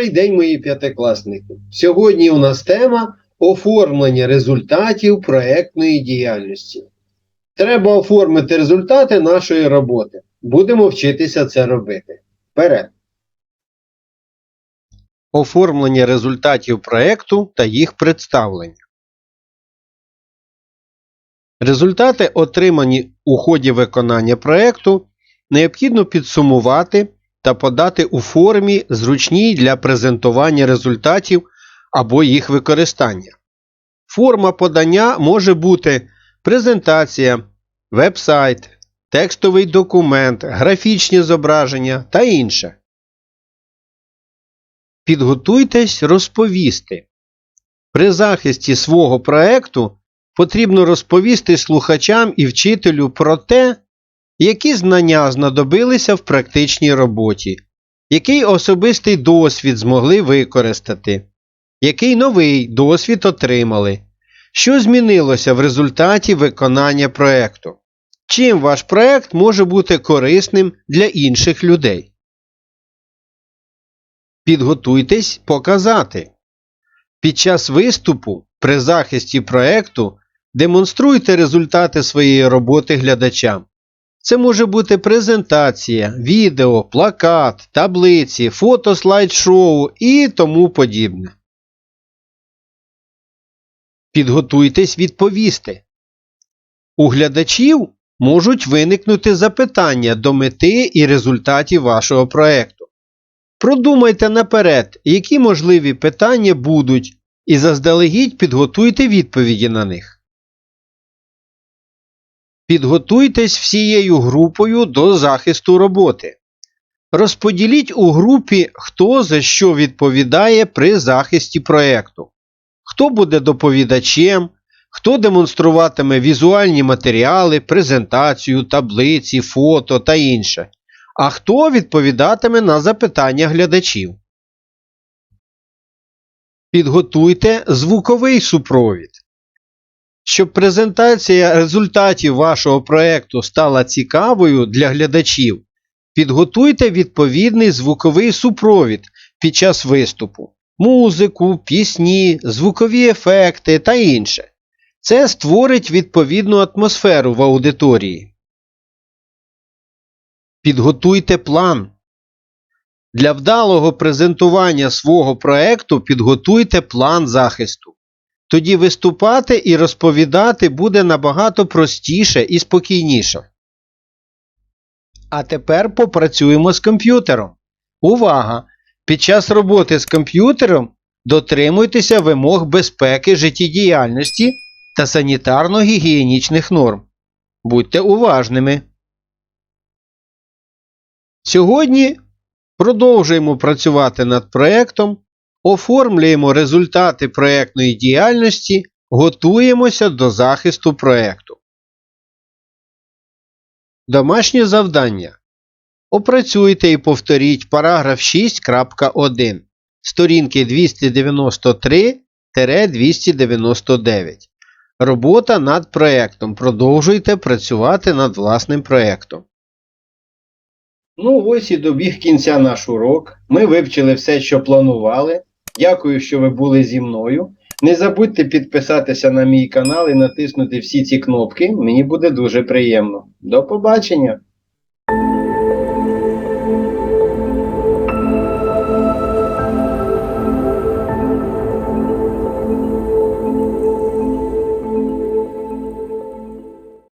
Добрий день, мої п'ятикласники. Сьогодні у нас тема оформлення результатів проектної діяльності. Треба оформити результати нашої роботи. Будемо вчитися це робити. Вперед! Оформлення результатів проекту та їх представлення. Результати, отримані у ході виконання проекту, необхідно підсумувати та подати у формі, зручній для презентування результатів або їх використання. Форма подання може бути презентація, веб-сайт, текстовий документ, графічні зображення та інше. Підготуйтесь розповісти. При захисті свого проекту потрібно розповісти слухачам і вчителю про те, які знання знадобилися в практичній роботі, який особистий досвід змогли використати, який новий досвід отримали, що змінилося в результаті виконання проекту, чим ваш проект може бути корисним для інших людей. Підготуйтесь показати. Під час виступу при захисті проекту демонструйте результати своєї роботи глядачам. Це може бути презентація, відео, плакат, таблиці, фото слайд-шоу і тому подібне. Підготуйтесь відповісти. У глядачів можуть виникнути запитання до мети і результатів вашого проекту. Продумайте наперед, які можливі питання будуть, і заздалегідь підготуйте відповіді на них. Підготуйтесь всією групою до захисту роботи. Розподіліть у групі, хто за що відповідає при захисті проекту, хто буде доповідачем, хто демонструватиме візуальні матеріали, презентацію, таблиці, фото та інше, а хто відповідатиме на запитання глядачів. Підготуйте звуковий супровід. Щоб презентація результатів вашого проекту стала цікавою для глядачів, підготуйте відповідний звуковий супровід під час виступу, музику, пісні, звукові ефекти та інше. Це створить відповідну атмосферу в аудиторії. Підготуйте план. Для вдалого презентування свого проекту підготуйте план захисту. Тоді виступати і розповідати буде набагато простіше і спокійніше. А тепер попрацюємо з комп'ютером. Увага! Під час роботи з комп'ютером дотримуйтеся вимог безпеки життєдіяльності та санітарно-гігієнічних норм. Будьте уважними. Сьогодні продовжуємо працювати над проектом оформлюємо результати проєктної діяльності, готуємося до захисту проєкту. Домашнє завдання. Опрацюйте і повторіть параграф 6.1 сторінки 293-299. Робота над проєктом. Продовжуйте працювати над власним проєктом. Ну, ось і добіг кінця наш урок. Ми вивчили все, що планували. Дякую, що ви були зі мною. Не забудьте підписатися на мій канал і натиснути всі ці кнопки. Мені буде дуже приємно. До побачення!